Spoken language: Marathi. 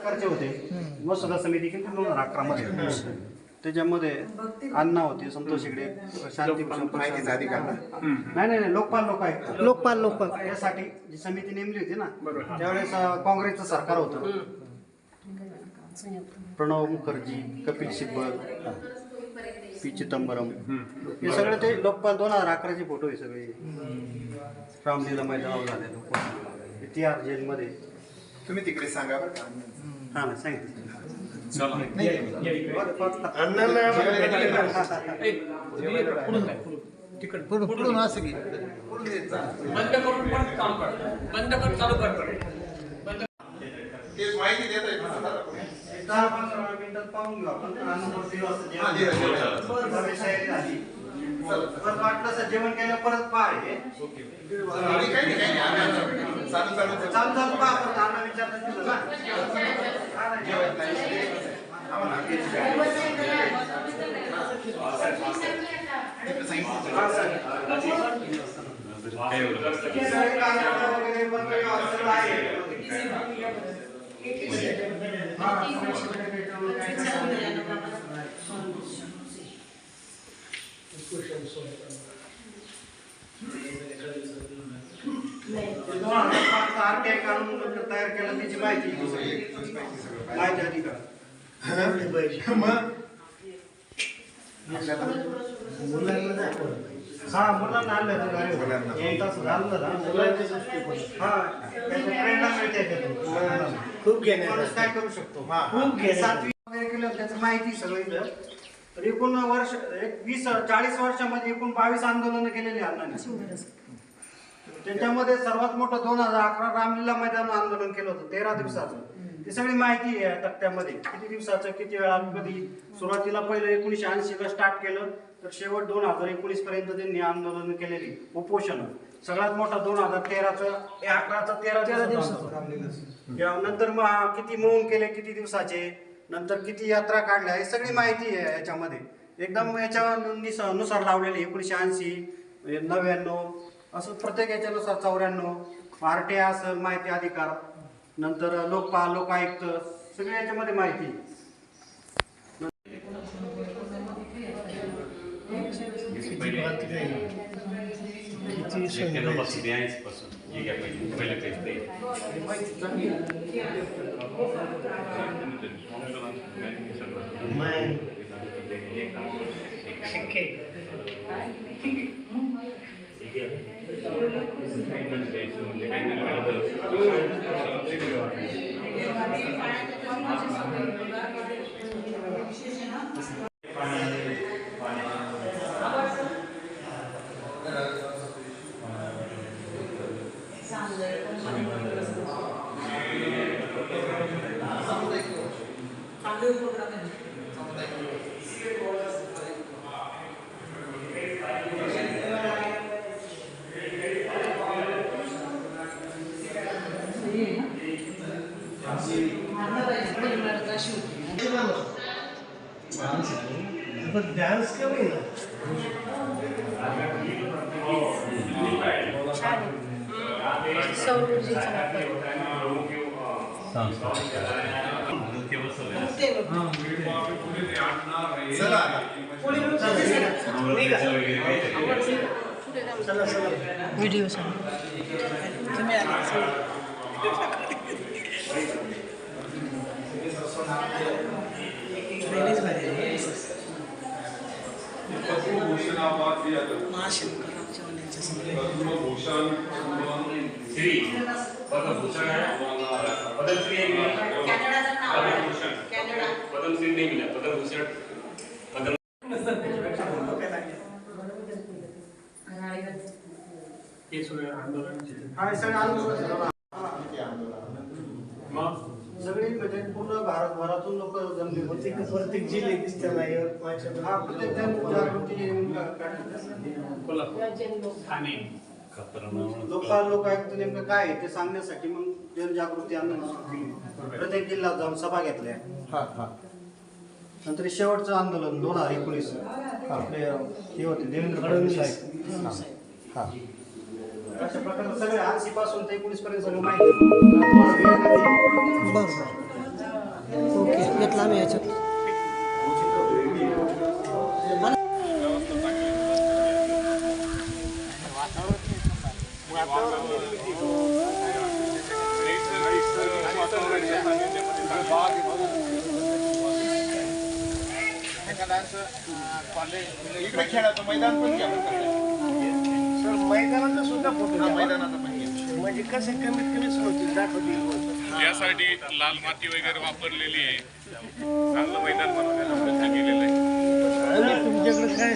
प्रकारचे होते. मसुदा समिती केली दोन हजार अकरा मध्ये त्याच्यामध्ये अण्णा होते संतोष हेगडे शांती? नाही नाही नाही लोकपाल लोक आहेत. लोकपाल लोकपाल. यासाठी जी समिती नेमली होती ना त्यावेळेस काँग्रेसचं सरकार होतं. प्रणव मुखर्जी कपिल सिब्बल पी चिदंबरम. हे सगळे ते लोकपाल दोन हजार अकराचे फोटो आहे सगळे. रामलीला मैदानावर झाले टी आर जेलमध्ये तुम्ही तिकडे सांगा बरं का? हा ना सांगितलं. पुढून पुढून. असं की बंद करून परत काम कर. बंद कर चालू कर. माहिती देत आहे. दहा पंधरा मिनिटात पाहून असता परत वाटलं असं जेवण केलं परत पहा हे. आणि काही नाही, काही नाही. आम्ही आता चालू चालू चालू. चालू चालू पहा परत अण्णा विचारतात तिथं ना हा नाही. आम्हाला. तिकडे सांगितलं. हा, सर. वगैरे आहे. हा, काय दोन RTI कानून तयार केलं त्याची माहिती माहिती अधिकार मग हा मुलांना आणलं गाडी मुलांना. एक तास झालं ना मुलांच्या दृष्टिकोन हा प्रेरणा मिळते त्यातून. खूप माणूस काय करू शकतो हा. खूप घेण्यात. सातवी वगैरे केलं त्याचं माहिती सगळं इथं तर एकूण वर्ष एक वीस चाळीस वर्षामध्ये एकूण बावीस आंदोलनं केलेली अण्णांनी. त्याच्यामध्ये सर्वात मोठं दोन हजार अकरा रामलीला मैदान आंदोलन केलं होतं तेरा दिवसाचं. ती सगळी माहिती आहे तक्त्यामध्ये किती दिवसाचं किती वेळा कधी सुरुवातीला पहिलं एकोणीशे ऐंशीला स्टार्ट केलं तर शेवट दोन हजार एकोणीस पर्यंत त्यांनी आंदोलन केलेली उपोषण. सगळ्यात मोठा दोन हजार तेराचं अकराचं तेरा दिवसाचं. या नंतर मग किती मौन केले किती दिवसाचे? नंतर किती यात्रा काढल्या हे सगळी माहिती आहे याच्यामध्ये. एकदम याच्या नुस- नुसार लावलेली एकोणीशे ऐंशी नव्याण्णव असं प्रत्येक याच्यानुसार चौऱ्याण्णव आर टी असेल माहिती अधिकार नंतर लोकपाल लोकायुक्त सगळी याच्यामध्ये माहिती घ्या you get. Man. Okay. Thank you. ऊर्जेचा वापर चला आता. चला चला व्हिडिओ तुम्ही आला चला. Ladies भारी आहे. महाशंकराच्या श्री पद्मभूषण आहे पद्मभूषण पद्मश्री नाही पद्मभूषण पद्म सगळे सगळी म्हणजे पूर्ण भारतभरातून लोक जमले होते प्रत्येक प्रत्येक जिल्हे दिसते यवतमाळच्या हा प्रत्येक जण जागृती कोल्हापूर. ठाणे. लोकां लोकायुक्त नेमकं काय आहे ते सांगण्यासाठी मग जनजागृती आंदोलन प्रत्येक जिल्ह्यात जाऊन सभा घेतल्या. हा हा. नंतर हे शेवटचं आंदोलन दोन हजार एकोणीस. आपले हे होते देवेंद्र फडणवीस साहेब. हा अशा प्रकारे सगळे ऐंशी पासून ते एकोणीस पर्यंत सगळं माहिती ओके घेतला आम्ही याच्यात. खेळाचं मैदान पण. सर मैदानाचा सुद्धा फोटो मैदानाचा पण. म्हणजे कसे कमीत कमी होतील दाखवतील यासाठी लाल माती वगैरे वापरलेली आहे. चांगलं मैदान बनवण्याचा प्रयत्न केलेला आहे. तुमच्याकडे काय?